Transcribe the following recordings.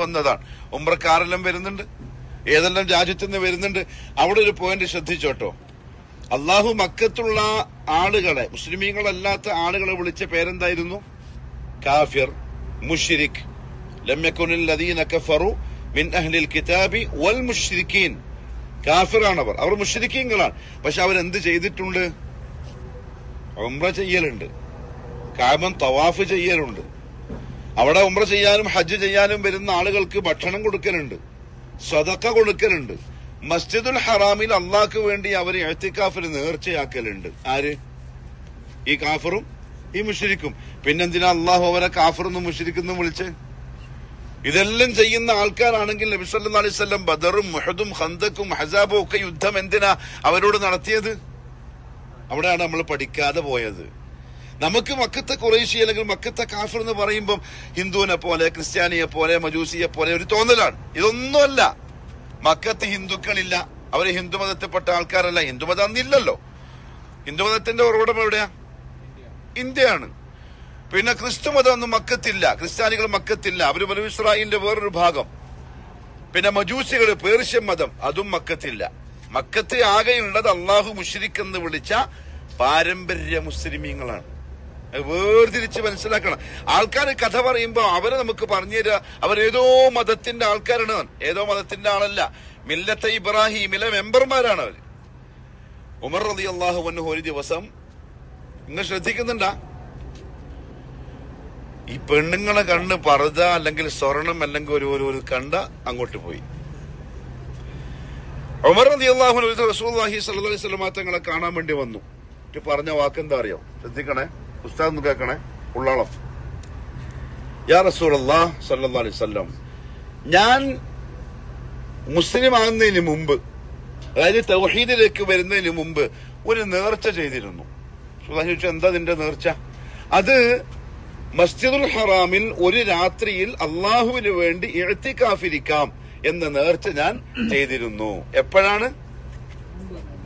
വന്നതാണ്. ഉമ്രക്കാരെല്ലാം വരുന്നുണ്ട്. ഏതെല്ലാം രാജ്യത്തു നിന്ന് വരുന്നുണ്ട്. അവിടെ ഒരു പോയിന്റ് ശ്രദ്ധിച്ചോട്ടോ. അള്ളാഹു മക്കത്തുള്ള ആളുകളെ മുസ്ലിമീങ്ങളല്ലാത്ത ആളുകളെ വിളിച്ച പേരെന്തായിരുന്നു? കാഫിർ മുഷിരിഖ് മിൻ അഹ്ലിൽ കിതാബി വൽ മുഷിരിക്കീൻ കാഫിറാണവർ. അവർ മുഷിരിക്കീങ്ങളാണ് പക്ഷെ അവരെന്ത് ചെയ്തിട്ടുണ്ട്? ഉംറ ചെയ്യലുണ്ട്. കാമം തവാഫ് ചെയ്യലുണ്ട്. അവിടെ ഉമ്ര ചെയ്യാനും ഹജ്ജ് ചെയ്യാനും വരുന്ന ആളുകൾക്ക് ഭക്ഷണം കൊടുക്കലുണ്ട്. സ്വതക്ക കൊടുക്കലുണ്ട്. മസ്ജിദുൽ ഹറാമിൽ അള്ളാഹ്ക്ക് വേണ്ടി അവർ എഴുത്തിക്കാഫിന് നേർച്ചയാക്കലുണ്ട്. ആര്? ഈ കാഫറും ഈ മുഷിരിക്കും. പിന്നെന്തിനാ അള്ളാഹു അവരെ കാഫറെന്നും മുഷിരിക്കുന്നു വിളിച്ച്? ഇതെല്ലാം ചെയ്യുന്ന ആൾക്കാരാണെങ്കിൽ നബി അലൈവല്ലം ബദറും മുഹദും ഹന്തക്കും ഹസാബും ഒക്കെ യുദ്ധം എന്തിനാ അവരോട് നടത്തിയത്? അവിടെയാണ് നമ്മൾ പഠിക്കാതെ പോയത്. നമുക്ക് മക്കത്തെ കുറേശി അല്ലെങ്കിൽ മക്കത്തെ കാഫർ എന്ന് പറയുമ്പം ഹിന്ദുവിനെ പോലെ ക്രിസ്ത്യാനിയെ പോലെ മജൂസിയെ പോലെ ഒരു തോന്നലാണ്. ഇതൊന്നുമല്ല. മക്കത്ത് ഹിന്ദുക്കളില്ല. അവർ ഹിന്ദുമതത്തിൽപ്പെട്ട ആൾക്കാരല്ല. ഹിന്ദുമതം അന്നില്ലല്ലോ. ഹിന്ദുമതത്തിന്റെ ഉറവിടം എവിടെയാ? ഇന്ത്യയാണ്. പിന്നെ ക്രിസ്തു മതം ഒന്നും മക്കത്തില്ല. ക്രിസ്ത്യാനികൾ മക്കത്തില്ല. അവർ ഇസ്രായേലിന്റെ വേറൊരു ഭാഗം. പിന്നെ മജൂസികൾ പേർഷ്യൻ മതം അതും മക്കത്തില്ല. മക്കത്ത് ആകെയുള്ളത് അള്ളാഹു മുഷരിഖ് എന്ന് വിളിച്ച പാരമ്പര്യ മുസ്ലിമീങ്ങളാണ്. വേർതിരിച്ച് മനസ്സിലാക്കണം. ആൾക്കാർ കഥ പറയുമ്പോൾ അവരെ നമുക്ക് പറഞ്ഞു തരിക അവരേതോ മതത്തിന്റെ ആൾക്കാരാണ് ഏതോ മതത്തിന്റെ ആളല്ല. മില്ലത്തെ ഇബ്രാഹിമിലെ മെമ്പർമാരാണ് അവർ. ഉമർ റതി അള്ളാഹു ഒരു ദിവസം നിങ്ങൾ ശ്രദ്ധിക്കുന്നുണ്ടാ? ഈ പെണ്ണുങ്ങളെ കണ്ണ് പറുത അല്ലെങ്കിൽ സ്വർണം അല്ലെങ്കിൽ ഒരു ഒരു കണ്ട അങ്ങോട്ട് പോയി. ഉമർ റതി അള്ളാഹു റസൂൽ അലൈഹി സ്വലമാ തങ്ങളെ കാണാൻ വേണ്ടി വന്നു. പറഞ്ഞ വാക്കെന്താ അറിയോ? ശ്രദ്ധിക്കണേ. ഉസ്താദ് കേൾക്കണേ? ഉള്ളാളം. യാ റസൂൽ അള്ളാഹ് സല്ലാ അലൈഹി സ്വല്ലം ഞാൻ മുസ്ലിം ആകുന്നതിന് മുമ്പ് അതായത് തൗഹീദിലേക്ക് വരുന്നതിന് മുമ്പ് ഒരു നേർച്ച ചെയ്തിരുന്നു. സുധാൻ ചോദിച്ചു എന്താ നിന്റെ നേർച്ച? അത് മസ്ജിദുൽ ഹറാമിൽ ഒരു രാത്രിയിൽ അള്ളാഹുവിന് വേണ്ടി എഴുത്തിക്കാഫിരിക്കാം എന്ന നേർച്ച ഞാൻ ചെയ്തിരുന്നു. എപ്പോഴാണ്?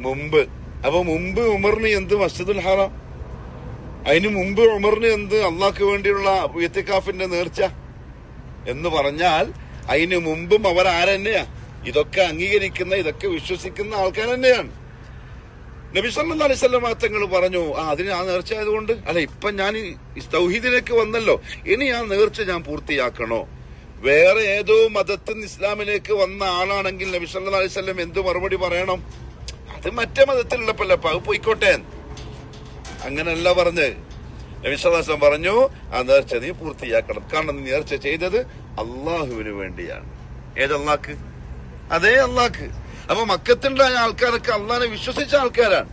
മുമ്പ്. അപ്പൊ മുമ്പ് ഉമറിന് എന്ത്? മസ്ജിദുൽ ഹറാം. അതിന് മുമ്പ് ഉമറിന് എന്ത് അള്ളാഹ്ക്ക് വേണ്ടിയുള്ള ഇത്തിക്കാഫിന്റെ നേർച്ച എന്ന് പറഞ്ഞാൽ അതിന് മുമ്പും അവർ ആരെന്നെയാ ഇതൊക്കെ അംഗീകരിക്കുന്ന ഇതൊക്കെ വിശ്വസിക്കുന്ന ആൾക്കാർ തന്നെയാണ്. നബി സല്ലല്ലാഹു അലൈഹി വസല്ലം തങ്ങൾ പറഞ്ഞു ആ അതിന് ആ നേർച്ച ആയതുകൊണ്ട്? അല്ല ഇപ്പൊ ഞാൻ സൗഹീദിലേക്ക് വന്നല്ലോ. ഇനി ആ നേർച്ച ഞാൻ പൂർത്തിയാക്കണോ? വേറെ ഏതോ മതത്തിൽ ഇസ്ലാമിലേക്ക് വന്ന ആളാണെങ്കിൽ നബി സല്ലല്ലാഹു അലൈഹി എന്ത് മറുപടി പറയണം? അത് മറ്റേ മതത്തിലുള്ളപ്പല്ല അത് പോയിക്കോട്ടെ. അങ്ങനല്ല പറഞ്ഞ്. നബിസ്വലാസം പറഞ്ഞു ആ നേർച്ച നീ പൂർത്തിയാക്കണം. കാരണം നീ നേർച്ച ചെയ്തത് അള്ളാഹുവിന് വേണ്ടിയാണ്. ഏത് അള്ളാഹ്ക്ക്? അതേ അള്ളാക്ക് അപ്പൊ മക്കത്തുണ്ടായ ആൾക്കാരൊക്കെ അള്ളാഹിനെ വിശ്വസിച്ച ആൾക്കാരാണ്.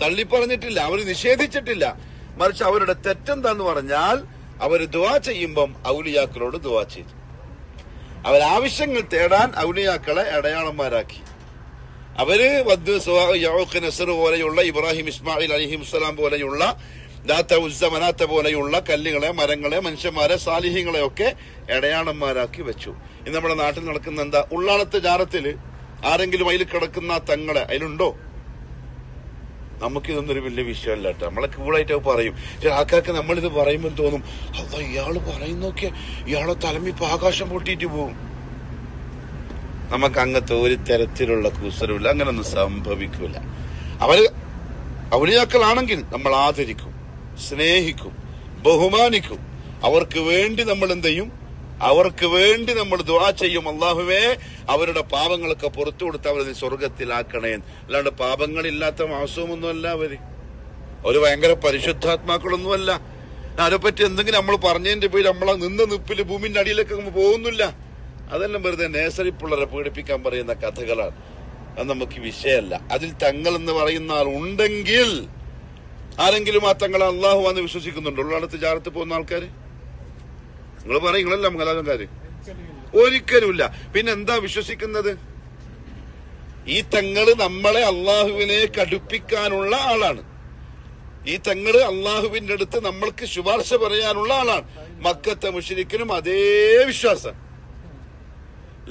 തള്ളി പറഞ്ഞിട്ടില്ല അവർ നിഷേധിച്ചിട്ടില്ല. മറിച്ച് അവരുടെ തെറ്റെന്താന്ന് പറഞ്ഞാൽ അവർ ദുവാ ചെയ്യുമ്പം ഔലിയാക്കളോട് ദുവാ ചെയ്തു. അവരാവശ്യങ്ങൾ തേടാൻ ഔലിയാക്കളെ അടയാളന്മാരാക്കി. അവർ പോലെയുള്ള ഇബ്രാഹിം ഇസ്മായിൽ അലിഹിംസ്ലാം പോലെയുള്ള ദാത്ത ഉസ്സ പോലെയുള്ള കല്ലുകളെ മരങ്ങളെ മനുഷ്യന്മാരെ സാലിഹ്യങ്ങളെ ഒക്കെ ഇടയാളന്മാരാക്കി വെച്ചു. ഇന്ന് നമ്മുടെ നാട്ടിൽ നടക്കുന്ന എന്താ ഉള്ളാളത്തെ ജാറത്തിൽ ആരെങ്കിലും അതിൽ കിടക്കുന്ന തങ്ങളെ അതിലുണ്ടോ നമുക്കിതൊന്നും ഒരു വലിയ വിഷയമല്ല കേട്ടോ. നമ്മളെ കൂളായിട്ട് പറയും. ആക്കാക്ക് നമ്മളിത് പറയുമ്പോൾ തോന്നും അല്ല ഇയാൾ പറയുന്നൊക്കെ ഇയാളെ തലമിപ്പ് ആകാശം പൊട്ടിയിട്ട് പോവും. നമുക്ക് അങ്ങനത്തെ ഒരു തരത്തിലുള്ള കുസരമില്ല അങ്ങനൊന്നും സംഭവിക്കൂല. അവർ ഔലിയാക്കളാണെങ്കിൽ നമ്മൾ ആദരിക്കും സ്നേഹിക്കും ബഹുമാനിക്കും. അവർക്ക് വേണ്ടി നമ്മൾ എന്ത് ചെയ്യും? അവർക്ക് വേണ്ടി നമ്മൾ ദുവാ ചെയ്യും. അള്ളാഹുവേ അവരുടെ പാപങ്ങളൊക്കെ പുറത്തു കൊടുത്ത് അവരെ സ്വർഗത്തിലാക്കണേ അല്ലാണ്ട് പാപങ്ങളില്ലാത്ത മാസവുമൊന്നുമല്ല അവർ. അവർ ഭയങ്കര പരിശുദ്ധാത്മാക്കളൊന്നുമല്ല. അതിനെപ്പറ്റി എന്തെങ്കിലും നമ്മൾ പറഞ്ഞതിന്റെ പേര് നമ്മളെ നിന്ന നിപ്പിൽ ഭൂമിന്റെ അടിയിലേക്ക് പോകുന്നില്ല. അതെല്ലാം വെറുതെ നേഴ്സറി പിള്ളേരെ പീഡിപ്പിക്കാൻ പറയുന്ന കഥകളാണ്. അത് നമുക്ക് വിഷയമല്ല. അതിൽ തങ്ങൾ എന്ന് പറയുന്ന ആൾ ഉണ്ടെങ്കിൽ ആരെങ്കിലും ആ തങ്ങൾ അള്ളാഹു എന്ന് വിശ്വസിക്കുന്നുണ്ടോ? ഉള്ളടത്ത് ജാറത്ത് പോകുന്ന ആൾക്കാര്? നിങ്ങൾ പറയും നിങ്ങളല്ല മംഗലാകാര് ഒരിക്കലുമില്ല. പിന്നെ എന്താ വിശ്വസിക്കുന്നത്? ഈ തങ്ങൾ നമ്മളെ അള്ളാഹുവിനെ കടുപ്പിക്കാനുള്ള ആളാണ്. ഈ തങ്ങൾ അള്ളാഹുവിന്റെ അടുത്ത് നമ്മൾക്ക് ശുപാർശ പറയാനുള്ള ആളാണ്. മക്കത്തെ മുഷരിക്കനും അതേ വിശ്വാസം.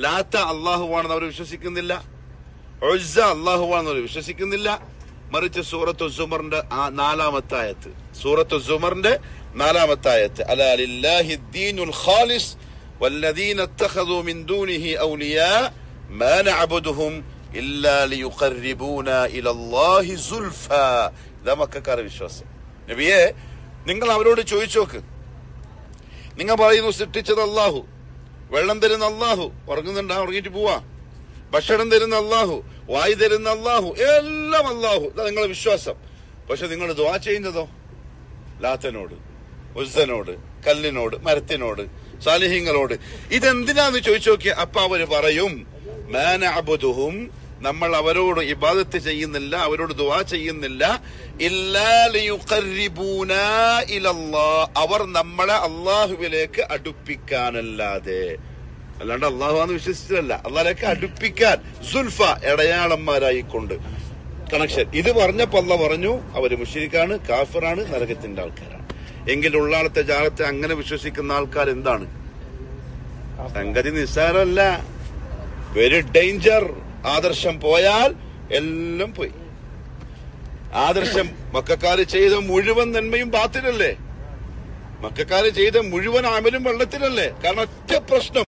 ലാത്ത അള്ളാഹുവാണെന്ന് അവർ വിശ്വസിക്കുന്നില്ല ഒഴ്സ അള്ളാഹുവാണെന്ന് അവർ വിശ്വസിക്കുന്നില്ല മറിച്ച് സൂറത്ത് സുമറിന്റെ ആ നാലാമത്തെ ആയത്ത് സൂറത്ത് സുമറിന്റെ നാലാമത്തെ ആയത്ത് അലാലില്ലാഹി ദീനുൽ ഖാലിസ് والذين اتخذوا من دونه أولياء ما نعبدهم إلا ليقربونا إلى الله زلفى ഇതാ മക്കാരുടെ വിശ്വാസം നബിയെ നിങ്ങൾ അവരോട് ചോദിച്ചു നോക്ക് നിങ്ങൾ പറയുന്നു സൃഷ്ടിച്ചത് അള്ളാഹു വെള്ളം തരുന്ന അള്ളാഹു ഉറങ്ങുന്നുണ്ടാ ഉറങ്ങിയിട്ട് പോവാ. ഭക്ഷണം തരുന്ന അള്ളാഹു വായി തരുന്ന അള്ളാഹു എല്ലാം അള്ളാഹു ഇതാ നിങ്ങളുടെ വിശ്വാസം. പക്ഷെ നിങ്ങൾ ദ്വാ ചെയ്യുന്നതോ? ലാത്തനോട് ഉസ്സനോട് കല്ലിനോട് മരത്തിനോട് സാലിഹ്യങ്ങളോട് ഇതെന്തിനാന്ന് ചോദിച്ചു നോക്കിയ അപ്പൊ അവർ പറയും മാനഅബുദുഹും നമ്മൾ അവരോട് ഇബാദത്ത് ചെയ്യുന്നില്ല അവരോട് ദുവാ ചെയ്യുന്നില്ല. അവർ നമ്മളെ അള്ളാഹുവിലേക്ക് അടുപ്പിക്കാനല്ലാതെ. അല്ലാണ്ട് അള്ളാഹുവാന്ന് വിശ്വസിച്ചതല്ല. അള്ളാഹിലേക്ക് അടുപ്പിക്കാൻ സുൽഫ ഇടയാളന്മാരായിക്കൊണ്ട് കണക്ഷൻ. ഇത് പറഞ്ഞപ്പോ അല്ല പറഞ്ഞു അവർ മുഷിരിക്കാണ് കാഫിറാണ് നരകത്തിന്റെ ആൾക്കാരാണ്. എങ്കിൽ ഉള്ളാളത്തെ ജാലത്തെ അങ്ങനെ വിശ്വസിക്കുന്ന ആൾക്കാർ എന്താണ്? സംഗതി നിസ്സാരമല്ല. വെരി ഡേഞ്ചർ ആദർശം പോയാൽ എല്ലാം പോയി. ആദർശം മക്കാര് ചെയ്ത മുഴുവൻ നന്മയും ബാത്തിലല്ലേ? മക്കാര് ചെയ്ത മുഴുവൻ അമലും വെള്ളത്തിലല്ലേ? കാരണം ഒറ്റ പ്രശ്നം.